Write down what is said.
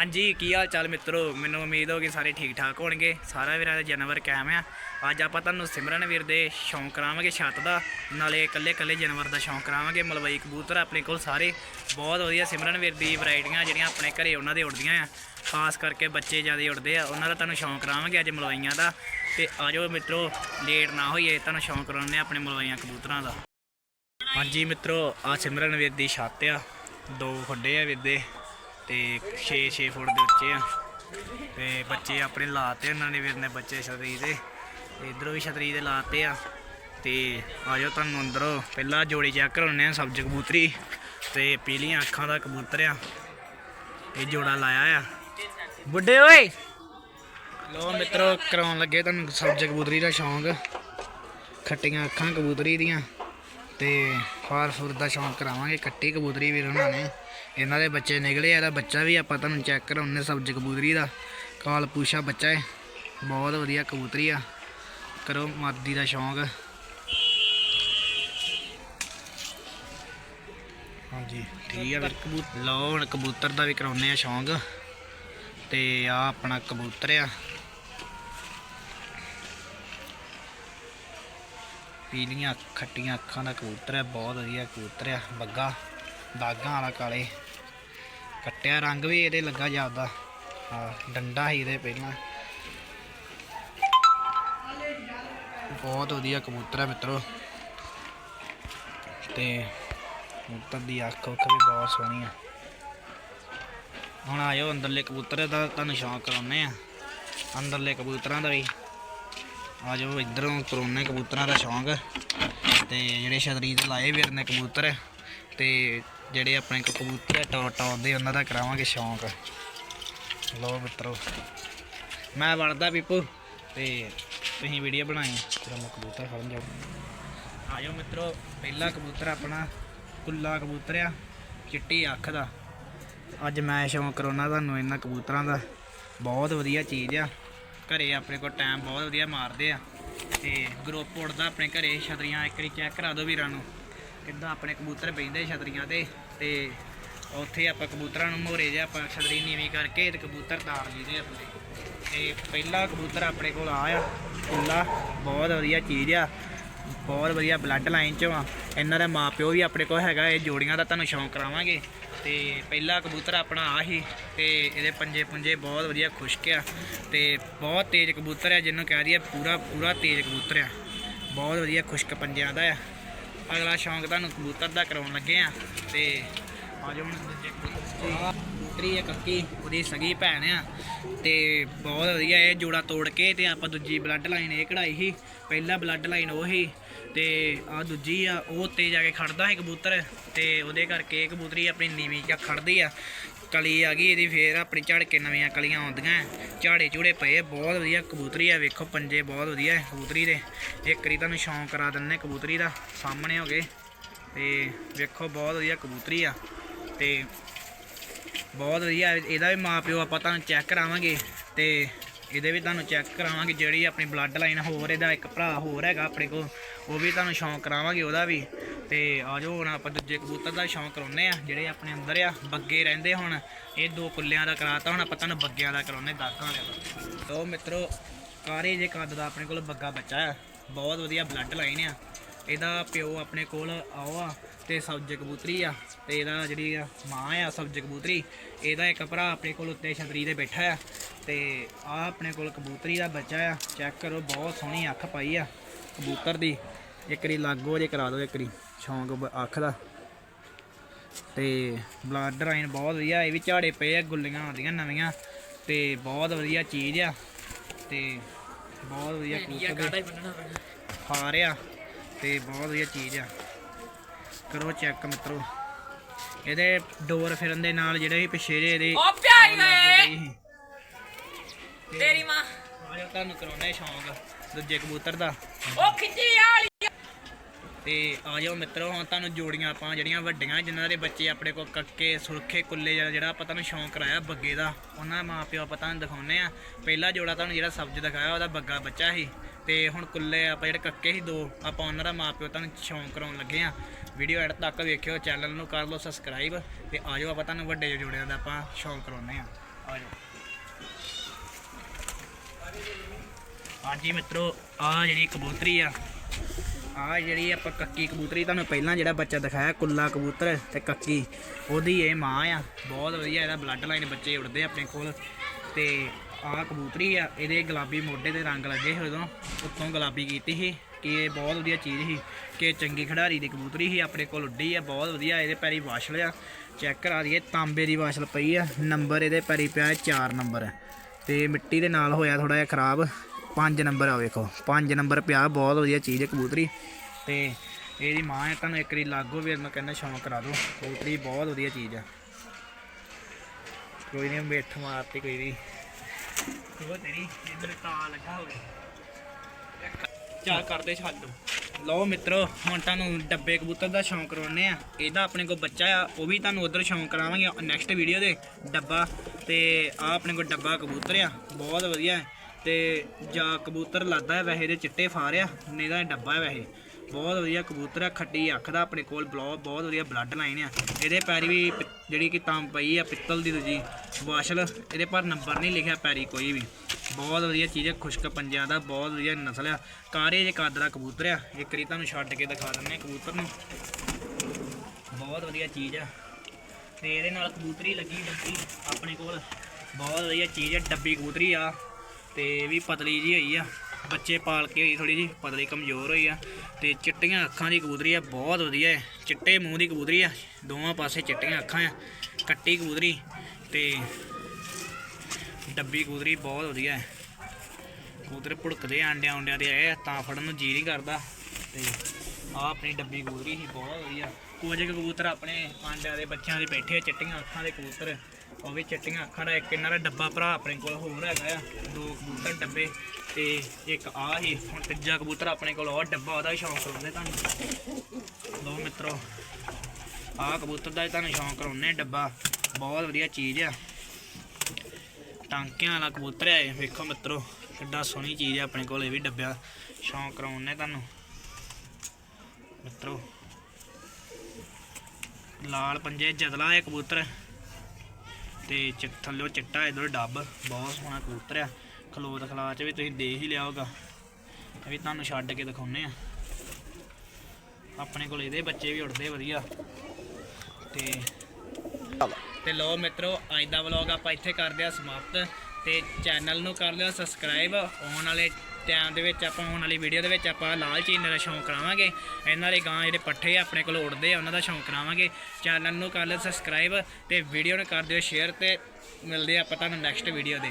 ਹਾਂਜੀ, ਕੀ ਹਾਲ ਚਾਲ ਮਿੱਤਰੋ? ਮੈਨੂੰ ਉਮੀਦ ਹੋ ਕਿ ਸਾਰੇ ਠੀਕ ਠਾਕ ਹੋਣਗੇ। ਸਾਰਾ ਵੀਰਾਂ ਦਾ ਜਾਨਵਰ ਕਾਇਮ ਆ। ਅੱਜ ਆਪਾਂ ਤੁਹਾਨੂੰ ਸਿਮਰਨ ਵੀਰ ਦੇ ਸ਼ੌਂਕ ਕਰਾਵਾਂਗੇ ਛੱਤ ਦਾ। ਨਾਲੇ ਇਕੱਲੇ ਇਕੱਲੇ ਜਾਨਵਰ ਦਾ ਸ਼ੌਂਕ ਕਰਾਵਾਂਗੇ, ਮਲਵਈ ਕਬੂਤਰ ਆਪਣੇ ਕੋਲ ਸਾਰੇ। ਬਹੁਤ ਵਧੀਆ ਸਿਮਰਨ ਵੀਰ ਦੀ ਵੈਰਾਈਟੀਆਂ ਜਿਹੜੀਆਂ ਆਪਣੇ ਘਰੇ ਉਹਨਾਂ ਦੇ ਉੱਡਦੀਆਂ ਆ। ਖਾਸ ਕਰਕੇ ਬੱਚੇ ਜ਼ਿਆਦਾ ਉੱਡਦੇ ਆ, ਉਹਨਾਂ ਦਾ ਤੁਹਾਨੂੰ ਸ਼ੌਂਕ ਕਰਾਵਾਂਗੇ ਅੱਜ ਮਲਵਈਆਂ ਦਾ। ਤੇ ਆਜੋ ਮਿੱਤਰੋ, ਲੇਟ ਨਾ ਹੋਈਏ, ਤੁਹਾਨੂੰ ਸ਼ੌਂਕ ਕਰਾਉਂਦੇ ਆ ਆਪਣੇ ਮਲਵਈਆਂ ਕਬੂਤਰਾਂ ਦਾ। ਹਾਂਜੀ ਮਿੱਤਰੋ ਆ ਸਿਮਰਨ ਵੀਰ ਦੀ ਛੱਤ ਆ। ਦੋ ਖੱਡੇ ਆ ਵੀਰ ਦੇ। ਤੇ 6-6 ਫੁੱਟ ਦੇ ਉੱਚੇ ਆ। ਤੇ ਬੱਚੇ ਆਪਣੇ ਲਾਤੇ ਉਹਨਾਂ ਨੇ ਵੀਰ ਨੇ ਬੱਚੇ ਛਤਰੀ ਦੇ। ਤੇ ਇਧਰੋਂ ਵੀ ਛਤਰੀ ਦੇ ਲਾਤੇ ਆ। ਤੇ ਆਜੋ ਤੁਹਾਨੂੰ ਅੰਦਰੋਂ। ਪਹਿਲਾਂ ਜੋੜੀ ਚੈੱਕ ਕਰਾਉਣੇ ਆ ਸਬਜ਼ ਕਬੂਤਰੀ। ਤੇ ਪੀਲੀਆਂ ਅੱਖਾਂ ਦਾ ਕਬੂਤਰ ਆ। ਇਹ ਜੋੜਾ ਲਾਇਆ ਆ। ਬੁੱਢੇ ਓਏ! ਲੋ ਮਿੱਤਰੋ, ਕਰਾਉਣ ਲੱਗੇ ਤੁਹਾਨੂੰ ਸਬਜ਼ ਕਬੂਤਰੀ ਦਾ ਸ਼ੌਂਕ। ਖੱਟੀਆਂ ਅੱਖਾਂ ਕਬੂਤਰੀ ਦੀਆਂ। ਤੇ ਫਾਰ ਫੁਰ ਦਾ ਸ਼ੌਂਕ ਕਰਾਵਾਂਗੇ, ਕੱਟੀ ਕਬੂਤਰੀ ਵੀਰ ਉਹਨਾਂ ਨੇ। ਇਹਨਾਂ ਦੇ ਬੱਚੇ ਨਿਕਲੇ ਆ, ਇਹਦਾ ਬੱਚਾ ਵੀ ਆਪਾਂ ਤੁਹਾਨੂੰ ਚੈੱਕ ਕਰਾਉਣੇ ਸਬਜ਼ ਕਬੂਤਰੀ ਦਾ। ਕਾਲ ਪੂਸ਼ਾ ਬੱਚਾ ਹੈ, ਬਹੁਤ ਵਧੀਆ ਕਬੂਤਰੀ ਆ। ਕਰੋ ਮਾਦੀ ਦਾ ਸ਼ੌਂਕ। ਹਾਂਜੀ, ਠੀਕ ਆ ਵੀਰ। ਕਬੂਤਰ ਲਓ ਹੁਣ ਕਬੂਤਰ ਦਾ ਵੀ ਕਰਾਉਣੇ ਆ ਸ਼ੌਂਕ। ਤੇ ਆ ਆਪਣਾ ਕਬੂਤਰ ਆ। ਪੀਲੀਆਂ ਖੱਟੀਆਂ ਅੱਖਾਂ ਦਾ ਕਬੂਤਰ ਹੈ, ਬਹੁਤ ਵਧੀਆ ਕਬੂਤਰ ਹੈ। ਬੱਗਾ, ਦਾਗਾਂ ਵਾਲਾ ਕਾਲੇ। ਕੱਟਿਆ ਰੰਗ ਵੀ ਇਹਦੇ ਲੱਗਾ ਜਾਂਦਾ ਹਾਂ, ਡੰਡਾ ਹੀ ਇਹਦੇ ਪਹਿਲਾਂ। ਬਹੁਤ ਵਧੀਆ ਕਬੂਤਰ ਹੈ ਮਿੱਤਰੋ। ਤੇ ਕਬੂਤਰ ਦੀ ਅੱਖ ਉੱਖ ਵੀ ਬਹੁਤ ਸੋਹਣੀ ਆ। ਹੁਣ ਆਇਓ ਅੰਦਰਲੇ ਕਬੂਤਰ ਦਾ ਤੁਹਾਨੂੰ ਸ਼ੌਂਕ ਕਰਾਉਨੇ ਆ। ਅੰਦਰਲੇ ਕਬੂਤਰਾਂ ਦਾ ਵੀ। ਆ ਜਾਓ, ਇਧਰੋਂ ਕਰੋਨੇ ਕਬੂਤਰਾਂ ਦਾ ਸ਼ੌਂਕ ਤੇ ਜਿਹੜੇ ਛਤਰੀ ਤੇ ਲਾਏ ਵੀਰ ਨੇ ਕਬੂਤਰ ਤੇ ਜਿਹੜੇ ਆਪਣੇ ਕਬੂਤਰ ਆ ਆਉਂਦੇ ਉਹਨਾਂ ਦਾ ਕਰਾਵਾਂਗੇ ਸ਼ੌਂਕ। ਲੋ ਮਿੱਤਰੋ, ਮੈਂ ਵੜਦਾ ਪੀਪੂ ਤੇ ਤੁਸੀਂ ਵੀਡੀਓ ਬਣਾਈ, ਫਿਰ ਮੈਂ ਕਬੂਤਰ ਫੜਨ ਜਾਓ ਆ ਜਾਓ ਮਿੱਤਰੋ, ਪਹਿਲਾ ਕਬੂਤਰ ਆਪਣਾ ਕੁੱਲਾ ਕਬੂਤਰ ਆ, ਚਿੱਟੀ ਅੱਖ ਦਾ। ਅੱਜ ਮੈਂ ਸ਼ੌਂਕ ਕਰਾਉਣਾ ਤੁਹਾਨੂੰ ਇਹਨਾਂ ਕਬੂਤਰਾਂ ਦਾ। ਬਹੁਤ ਵਧੀਆ ਚੀਜ਼ ਆ। ਘਰੇ ਆਪਣੇ ਕੋਲ ਟਾਈਮ ਬਹੁਤ ਵਧੀਆ ਮਾਰਦੇ ਆ। ਤੇ ਗਰੁੱਪ ਉੱਡਦਾ ਆਪਣੇ ਘਰੇ ਛਤਰੀਆਂ ਇੱਕ ਵਾਰੀ ਚੈੱਕ ਕਰਾ ਦਿਓ ਵੀਰਾਂ ਨੂੰ। ਕਿੱਦਾਂ ਆਪਣੇ ਕਬੂਤਰ ਬੈਂਦੇ ਛਤਰੀਆਂ ਤੇ। ਤੇ ਉੱਥੇ ਆਪਾਂ ਕਬੂਤਰਾਂ ਨੂੰ ਮੋਰੇ ਜੇ ਆਪਾਂ ਛਤਰੀ ਨੀਵੀਂ ਕਰਕੇ ਤੇ ਕਬੂਤਰ ਤਾਰ ਲਈਦੇ ਆਪਣੇ। ਤੇ ਪਹਿਲਾ ਕਬੂਤਰ ਆਪਣੇ ਕੋਲ ਆ ਕੁੱਲਾ ਬਹੁਤ ਵਧੀਆ ਚੀਜ਼ ਆ। ਬਹੁਤ ਵਧੀਆ ਬਲੱਡ ਲਾਈਨ ਚੋਂ ਆ। ਇਹਨਾਂ ਦਾ ਮਾਪਿਓ ਵੀ ਆਪਣੇ ਕੋਲ ਹੈਗਾ, ਇਹ ਜੋੜੀਆਂ ਦਾ ਤੁਹਾਨੂੰ ਸ਼ੌਂਕ ਕਰਾਵਾਂਗੇ। ਤੇ ਪਹਿਲਾ ਕਬੂਤਰ ਆਪਣਾ ਆ ਹੀ ਤੇ ਇਹਦੇ ਪੰਜੇ ਪੁੰਜੇ ਬਹੁਤ ਵਧੀਆ ਖੁਸ਼ਕ ਆ ਤੇ ਬਹੁਤ ਤੇਜ਼ ਕਬੂਤਰ ਆ, ਜਿਹਨੂੰ ਕਹਿ ਦਈਏ ਪੂਰਾ ਪੂਰਾ ਤੇਜ਼ ਕਬੂਤਰ ਆ। ਬਹੁਤ ਵਧੀਆ ਖੁਸ਼ਕ ਪੰਜਿਆਂ ਦਾ ਆ। ਅਗਲਾ ਸ਼ੌਂਕ ਤੁਹਾਨੂੰ ਕਬੂਤਰ ਦਾ ਕਰਾਉਣ ਲੱਗੇ ਆ ਤੇ ਆਜੋ ਹੁਣ। ਦੂਜੇ ਕਬੂਤਰ ਕਬੂਤਰੀ ਆ, ਕੱਕੀ, ਉਹਦੀ ਸਗੀ ਭੈਣ ਆ, ਤੇ ਬਹੁਤ ਵਧੀਆ ਇਹ ਜੋੜਾ ਤੋੜ ਕੇ ਤੇ ਆਪਾਂ ਦੂਜੀ ਬਲੱਡ ਲਾਈਨ ਇਹ ਕਢਾਈ ਸੀ, ਪਹਿਲਾ ਬਲੱਡ ਲਾਈਨ ਉਹ ਸੀ, ਤੇ ਆ ਦੂਜੀ ਆ, ਉਹ ਉੱਤੇ ਜਾ ਕੇ ਖੜਦਾ ਸੀ ਕਬੂਤਰ, ਤੇ ਉਹਦੇ ਕਰਕੇ ਇਹ ਕਬੂਤਰੀ ਆਪਣੀ ਨੀਵੀਂ ਚ ਖੜਦੀ ਆ। ਕਲੀ ਆ ਗਈ, ਇਹਦੀ ਫੇਰ ਆਪਣੀ ਝੜ ਕੇ ਨਵੀਆਂ ਕਲੀਆਂ ਆਉਂਦੀਆਂ, ਝਾੜੇ ਝੂੜੇ ਪਏ ਬਹੁਤ ਵਧੀਆ ਕਬੂਤਰੀ ਆ, ਵੇਖੋ ਪੰਜੇ ਬਹੁਤ ਵਧੀਆ ਹੈ ਕਬੂਤਰੀ ਦੇ। ਇੱਕ ਵਾਰੀ ਤੁਹਾਨੂੰ ਸ਼ੌਂਕ ਕਰਾ ਦਿੰਨੇ ਕਬੂਤਰੀ ਦਾ, ਸਾਹਮਣੇ ਹੋ ਗਏ, ਤੇ ਵੇਖੋ ਬਹੁਤ ਵਧੀਆ ਕਬੂਤਰੀ ਆ, ਤੇ ਬਹੁਤ ਵਧੀਆ, ਇਹਦਾ ਵੀ ਮਾਪਿਓ ਆਪਾਂ ਤੁਹਾਨੂੰ ਚੈੱਕ ਕਰਾਵਾਂਗੇ ਤੇ ਇਹਦੇ ਵੀ ਤੁਹਾਨੂੰ ਚੈੱਕ ਕਰਾਵਾਂਗੇ ਜਿਹੜੀ ਆਪਣੀ ਬਲੱਡ ਲਾਈਨ ਹੋਰ ਇਹਦਾ ਇੱਕ ਭਰਾ ਹੋਰ ਹੈਗਾ ਆਪਣੇ ਕੋਲ, ਉਹ ਵੀ ਤੁਹਾਨੂੰ ਸ਼ੌਂਕ ਕਰਾਵਾਂਗੇ ਉਹਦਾ ਵੀ। ਤੇ ਆਜੋ ਹੁਣ ਆਪਾਂ ਦੂਜੇ ਕਬੂਤਰ ਦਾ ਸ਼ੌਂਕ ਕਰਾਉਨੇ ਆ, ਜਿਹੜੇ ਆਪਣੇ ਅੰਦਰ ਆ, ਬੱਗੇ ਰਹਿੰਦੇ ਹੁਣ। ਇਹ ਦੋ ਕੁੱਲਿਆਂ ਦਾ ਕਰਾਤਾ, ਹੁਣ ਆਪਾਂ ਤੁਹਾਨੂੰ ਬੱਗਿਆਂ ਦਾ ਕਰਾਉਨੇ ਦਾਗਾਂ ਵਾਲਿਆਂ ਦਾ। ਤੋ ਮਿੱਤਰੋ ਕਾਰੇ ਜੇ ਕੱਦ ਦਾ ਆਪਣੇ ਕੋਲ ਬੱਗਾ ਬੱਚਾ ਆ, ਬਹੁਤ ਵਧੀਆ ਬਲੱਡ ਲਾਈਨ ਆ। ਇਹਦਾ ਪਿਓ ਆਪਣੇ ਕੋਲ ਆਓ ਆ ਤੇ ਸਬਜ਼ ਕਬੂਤਰੀ ਆ ਤੇ ਇਹਦਾ ਜਿਹੜੀ ਆ ਮਾਂ ਆ ਸਬਜ਼ ਕਬੂਤਰੀ ਇਹਦਾ ਇੱਕ ਭਰਾ ਆਪਣੇ ਕੋਲ ਉੱਤੇ ਛਤਰੀ ਤੇ ਬੈਠਾ ਆ ਤੇ ਆ ਆਪਣੇ ਕੋਲ ਕਬੂਤਰੀ ਦਾ ਬੱਚਾ ਆ ਚੈੱਕ ਕਰੋ ਬਹੁਤ ਸੋਹਣੀ ਅੱਖ ਪਾਈ ਆ ਕਬੂਤਰ ਦੀ। ਇੱਕ ਵਾਰੀ ਲਾਗੋ ਜੇ ਕਰਾ ਦਿਓ ਇੱਕ ਵਾਰੀ ਸ਼ੌਂਕ ਅੱਖ ਦਾ। ਤੇ ਬਲੱਡ ਲਾਈਨ ਬਹੁਤ ਵਧੀਆ ਇਹ ਵੀ ਝਾੜੇ ਪਏ ਆ ਗੁੱਲੀਆਂ ਆਉਂਦੀਆਂ ਨਵੀਆਂ ਤੇ ਬਹੁਤ ਵਧੀਆ ਚੀਜ਼ ਆ ਤੇ ਬਹੁਤ ਵਧੀਆ ਹਾਰ ਆ ਤੇ ਬਹੁਤ ਵਧੀਆ ਚੀਜ਼ ਆ। ਕਰੋ ਚੈੱਕ ਮਿੱਤਰੋ। ਇਹਦੇ ਡੋਰ ਫਿਰਨ ਦੇ ਨਾਲ ਜਿਹੜੇ ਪਿਛੇ ਜਿਹੇ ਇਹਦੇ ਉਹ ਪਿਆਈ ਗਏ। ਤੇਰੀ ਮਾਂ। ਆਜੋ ਤੁਹਾਨੂੰ ਕਰਾਉਣਾ ਹੈ ਸ਼ੌਂਕ ਦੂਜੇ ਕਬੂਤਰ ਦਾ। ਉਹ ਖਿੱਚੀ ਵਾਲੀ। ਤੇ ਆ ਜਾਓ ਮਿੱਤਰੋ ਹੁਣ ਤੁਹਾਨੂੰ ਜੋੜੀਆਂ ਆਪਾਂ ਜਿਹੜੀਆਂ ਵੱਡੀਆਂ ਜਿਨ੍ਹਾਂ ਦੇ ਬੱਚੇ ਆਪਣੇ ਕੋਲ ਕੱਕੇ ਸੁਰਖੇ ਕੁੱਲੇ ਜਿਹੜਾ ਆਪਾਂ ਤੁਹਾਨੂੰ ਸ਼ੌਂਕ ਕਰਾਇਆ ਬੱਗੇ ਦਾ ਉਹਨਾਂ ਦਾ ਮਾਪਿਓ ਆਪਾਂ ਤੁਹਾਨੂੰ ਦਿਖਾਉਨੇ ਆ ਪਹਿਲਾ ਜੋੜਾ ਤੁਹਾਨੂੰ ਜਿਹੜਾ ਸਬਜ਼ ਦਿਖਾਇਆ ਉਹਦਾ ਬੱਗਾ ਬੱਚਾ ਸੀ। ਤੇ ਹੁਣ ਕੁੱਲੇ ਆਪਾਂ ਜਿਹੜੇ ਕੱਕੇ ਸੀ ਦੋ ਆਪਾਂ ਉਹਨਾਂ ਦਾ ਮਾਪਿਓ ਤੁਹਾਨੂੰ ਸ਼ੌਂਕ ਕਰਾਉਣ ਲੱਗੇ ਆ ਵੀਡੀਓ ਐਡ ਤੱਕ ਵੇਖਿਓ ਚੈਨਲ ਨੂੰ ਕਰ ਲਓ ਸਬਸਕ੍ਰਾਈਬ ਤੇ ਆ ਜਾਓ ਆਪਾਂ ਤੁਹਾਨੂੰ ਵੱਡੇ ਜੋੜਿਆਂ ਦਾ ਆਪਾਂ ਸ਼ੌਂਕ ਕਰਾਉਂਦੇ ਆ ਆ ਜਾਓ। ਹਾਂਜੀ ਮਿੱਤਰੋ, ਆ ਜਿਹੜੀ ਕਬੂਤਰੀ ਆ ਆ ਜਿਹੜੀ ਆਪਾਂ ਕੱਕੀ ਕਬੂਤਰੀ ਤੁਹਾਨੂੰ ਪਹਿਲਾਂ ਜਿਹੜਾ ਬੱਚਾ ਦਿਖਾਇਆ, ਕੁੱਲਾ ਕਬੂਤਰ ਤੇ ਕੱਕੀ, ਉਹਦੀ ਇਹ ਮਾਂ ਆ। ਬਹੁਤ ਵਧੀਆ ਇਹਦਾ ਬਲੱਡ ਲਾਈਨ ਬੱਚੇ ਉੜਦੇ ਆਪਣੇ ਕੋਲ। ਤੇ ਆ ਕਬੂਤਰੀ ਆ, ਇਹਦੇ ਗੁਲਾਬੀ ਮੋਢੇ ਤੇ ਰੰਗ ਲੱਗੇ ਹੋਏ ਉਦੋਂ, ਉੱਤੋਂ ਗੁਲਾਬੀ ਕੀਤੀ ਸੀ। ਕਿ ਇਹ ਬਹੁਤ ਵਧੀਆ ਚੀਜ਼ ਸੀ ਕਿ ਚੰਗੀ ਖਿਡਾਰੀ ਦੀ ਕਬੂਤਰੀ ਸੀ, ਆਪਣੇ ਕੋਲ ਉੱਡੀ ਆ, ਬਹੁਤ ਵਧੀਆ, ਇਹਦੇ ਪੈਰੀ ਵਾਸ਼ਲ ਆ। ਚੈੱਕ ਕਰਾ ਦਈਏ, ਤਾਂਬੇ ਦੀ ਵਾਸ਼ਲ ਪਈ ਆ, ਨੰਬਰ ਇਹਦੇ ਪੈਰੀ ਪਿਆ 4 ਨੰਬਰ। ਤੇ ਮਿੱਟੀ ਦੇ ਨਾਲ ਹੋਇਆ ਥੋੜਾ ਜਿਹਾ ਖਰਾਬ 5 ਨੰਬਰ ਆ ਵੇਖੋ 5 ਨੰਬਰ ਪਿਆ, ਬਹੁਤ ਵਧੀਆ ਚੀਜ਼ ਹੈ ਕਬੂਤਰੀ। ਤੇ ਇਹਦੀ ਮਾਂ ਹੈ, ਤੁਹਾਨੂੰ ਇੱਕ ਵਾਰੀ ਲਾਗੋ ਵੀਰ ਨੂੰ ਕਹਿੰਦਾ ਸ਼ੌਂਕ ਕਰਾ ਦਿਓ, ਕਬੂਤਰੀ ਬਹੁਤ ਵਧੀਆ ਚੀਜ਼ ਆ। ਕੋਈ ਨਹੀਂ ਮਿੱਠ ਮਾਰਤੀ ਕੋਈ ਨਹੀਂ ਉਹ ਤੇਰੀ, ਇੱਧਰ ਤਾਂ ਲੱਗਾ ਹੋਵੇ। ਚੱਲ ਕਰਦੇ ਛੱਡ। ਲਓ ਮਿੱਤਰੋ, ਹੁਣ ਤੁਹਾਨੂੰ ਡੱਬੇ ਕਬੂਤਰ ਦਾ ਸ਼ੌਂਕ ਕਰਾਉਣੇ ਆ ਇਹਦਾ ਆਪਣੇ ਕੋਲ ਬੱਚਾ ਆ, ਉਹ ਵੀ ਤੁਹਾਨੂੰ ਉਧਰ ਸ਼ੌਂਕ ਕਰਾਵਾਂਗੇ ਨੈਕਸਟ ਵੀਡੀਓ ਦੇ ਡੱਬਾ। ਤੇ ਆ ਆਪਣੇ ਕੋਲ ਡੱਬਾ ਕਬੂਤਰ ਆ, ਬਹੁਤ ਵਧੀਆ ਹੈ। ਤੇ ਜਾਂ ਕਬੂਤਰ ਲਾਦਾ ਹੈ ਵੈਸੇ ਇਹਦੇ ਚਿੱਟੇ ਫਾਰ ਆ, ਨਹੀਂ ਤਾਂ ਇਹ ਡੱਬਾ ਹੈ ਵੈਸੇ। ਬਹੁਤ ਵਧੀਆ ਕਬੂਤਰ ਆ, ਖੱਟੀ ਅੱਖ ਦਾ ਆਪਣੇ ਕੋਲ ਬਲੋ ਬਹੁਤ ਵਧੀਆ ਬਲੱਡ ਲਾਈਨ ਆ। ਇਹਦੇ ਪੈਰੀ ਵੀ ਪਿ- ਜਿਹੜੀ ਕਿ ਤਾਂ ਪਈ ਆ, ਪਿੱਤਲ ਦੀ ਦੂਜੀ, ਵਾਸ਼ਲ। ਇਹਦੇ ਪਰ ਨੰਬਰ ਨਹੀਂ ਲਿਖਿਆ ਪੈਰੀ ਕੋਈ ਵੀ। ਬਹੁਤ ਵਧੀਆ ਚੀਜ਼ ਹੈ, ਖੁਸ਼ਕ ਪੰਜਿਆਂ ਦਾ ਬਹੁਤ ਵਧੀਆ ਨਸਲ ਆ। ਕਾਰੇ ਜੇ ਕੱਦ ਦਾ ਕਬੂਤਰ ਆ, ਇੱਕ ਵਾਰੀ ਤੁਹਾਨੂੰ ਛੱਡ ਕੇ ਦਿਖਾ ਦਿੰਦੇ ਕਬੂਤਰ ਨੂੰ। ਬਹੁਤ ਵਧੀਆ ਚੀਜ਼ ਆ। ਤੇ ਇਹਦੇ ਨਾਲ ਕਬੂਤਰੀ ਲੱਗੀ ਡੱਬੀ ਆਪਣੇ ਕੋਲ। ਬਹੁਤ ਵਧੀਆ ਚੀਜ਼ ਆ, ਡੱਬੀ ਕਬੂਤਰੀ ਆ। ਤੇ ਇਹ ਵੀ ਪਤਲੀ ਜੀ ਹੋਈ ਆ। ਬੱਚੇ ਪਾਲ ਕੇ ਹੋਈ ਥੋੜੀ ਜੀ ਪਤਲੀ ਕਮਜ਼ੋਰ ਹੋਈ ਆ। ਤੇ ਚਿੱਟੀਆਂ ਅੱਖਾਂ ਦੀ ਕਬੂਤਰੀ ਆ, ਬਹੁਤ ਵਧੀਆ ਹੈ। ਚਿੱਟੇ ਮੂੰਹ ਦੀ ਕਬੂਤਰੀ ਆ, ਦੋਵਾਂ ਪਾਸੇ ਚਿੱਟੀਆਂ ਅੱਖਾਂ ਆ। ਕੱਟੀ ਕਬੂਤਰੀ ਤੇ ਡੱਬੀ ਕੂਦਰੀ ਬਹੁਤ ਵਧੀਆ ਹੈ। ਕਬੂਤਰ ਭੁੜਕਦੇ ਆਂਡਿਆਂ ਆਂਡਿਆਂ ਦੇ ਆਏ ਆ, ਤਾਂ ਫੜਨ ਨੂੰ ਜੀ ਨਹੀਂ ਕਰਦਾ। ਤੇ ਆ ਆਪਣੀ ਡੱਬੀ ਕੂਦਰੀ ਸੀ ਬਹੁਤ ਵਧੀਆ। ਕੁਝ ਕਬੂਤਰ ਆਪਣੇ ਆਂਡਿਆਂ ਦੇ ਬੱਚਿਆਂ ਦੇ ਬੈਠੇ ਆ ਚਿੱਟੀਆਂ ਅੱਖਾਂ ਦੇ ਕਬੂਤਰ। ਉਹ ਵੀ ਚਿੱਟੀਆਂ ਅੱਖਾਂ ਦਾ ਇੱਕ ਇਹਨਾਂ ਦਾ ਡੱਬਾ ਭਰਾ ਆਪਣੇ ਕੋਲ ਹੋਰ ਹੈਗਾ ਆ ਦੋ ਕਬੂਤਰ ਡੱਬੇ। ਤੇ ਇੱਕ ਆ ਹੀ ਹੁਣ ਤੀਜਾ ਕਬੂਤਰ ਆਪਣੇ ਕੋਲ ਉਹ ਡੱਬਾ ਉਹਦਾ ਵੀ ਸ਼ੌਂਕ ਕਰਾਉਂਦੇ ਤੁਹਾਨੂੰ। ਲੋ ਮਿੱਤਰੋ ਆਹ ਕਬੂਤਰ ਦਾ ਵੀ ਤੁਹਾਨੂੰ ਸ਼ੌਂਕ ਕਰਾਉਂਦੇ ਡੱਬਾ। ਬਹੁਤ ਵਧੀਆ ਚੀਜ਼ ਆ। ਟਾਂਕਿਆਂ ਵਾਲਾ ਕਬੂਤਰ ਹੈ ਵੇਖੋ ਮਿੱਤਰੋ, ਕਿੱਡਾ ਸੋਹਣੀ ਚੀਜ਼ ਹੈ ਆਪਣੇ ਕੋਲ, ਇਹ ਵੀ ਡੱਬਿਆ ਸ਼ੌਂਕ ਕਰਾਉਣੇ ਤੁਹਾਨੂੰ। ਮਿੱਤਰੋ, ਲਾਲ ਪੰਜੇ ਜਦਲਾ ਹੈ ਕਬੂਤਰ। ਤੇ ਥੱਲੇ ਥੱਲਿਓ ਚਿੱਟਾ, ਇਧਰ ਡੱਬ, ਬਹੁਤ ਸੋਹਣਾ ਕਬੂਤਰ ਆ। ਖਲੋਤ ਖਲਾ ਚ ਵੀ ਤੁਸੀਂ ਦੇਖ ਹੀ ਲਿਆ ਹੋਗਾ ਇਹ ਵੀ ਤੁਹਾਨੂੰ ਛੱਡ ਕੇ ਦਿਖਾਉਨੇ ਆ। ਆਪਣੇ ਕੋਲ ਇਹਦੇ ਬੱਚੇ ਵੀ ਉੱਡਦੇ ਵਧੀਆ। ਤੇ ਤੇ ਲੋ ਮਿੱਤਰੋ, ਅੱਜ ਦਾ ਵਲੌਗ ਆਪਾਂ ਇੱਥੇ ਕਰਦੇ ਆ ਸਮਾਪਤ ਤੇ ਚੈਨਲ ਨੂੰ ਕਰ ਲਿਓ ਸਬਸਕ੍ਰਾਈਬ ਆਉਣ ਵਾਲੇ ਟਾਈਮ ਦੇ ਵਿੱਚ ਆਪਾਂ, ਆਉਣ ਵਾਲੀ ਵੀਡੀਓ ਦੇ ਵਿੱਚ ਆਪਾਂ ਲਾਲ ਚੀਨੇ ਦਾ ਸ਼ੌਂਕ ਕਰਾਵਾਂਗੇ। ਇਹਨਾਂ ਦੇ ਗਾਂ ਜਿਹੜੇ ਪੱਠੇ ਆ ਆਪਣੇ ਕੋਲ ਉੜਦੇ ਆ, ਉਹਨਾਂ ਦਾ ਸ਼ੌਂਕ ਕਰਾਵਾਂਗੇ। ਚੈਨਲ ਨੂੰ ਕਰ ਲਿਓ ਸਬਸਕ੍ਰਾਈਬ ਤੇ ਵੀਡੀਓ ਨੂੰ ਕਰ ਦਿਓ ਸ਼ੇਅਰ ਤੇ ਮਿਲਦੇ ਆਪਾਂ ਤੁਹਾਨੂੰ ਨੈਕਸਟ ਵੀਡੀਓ ਦੇ।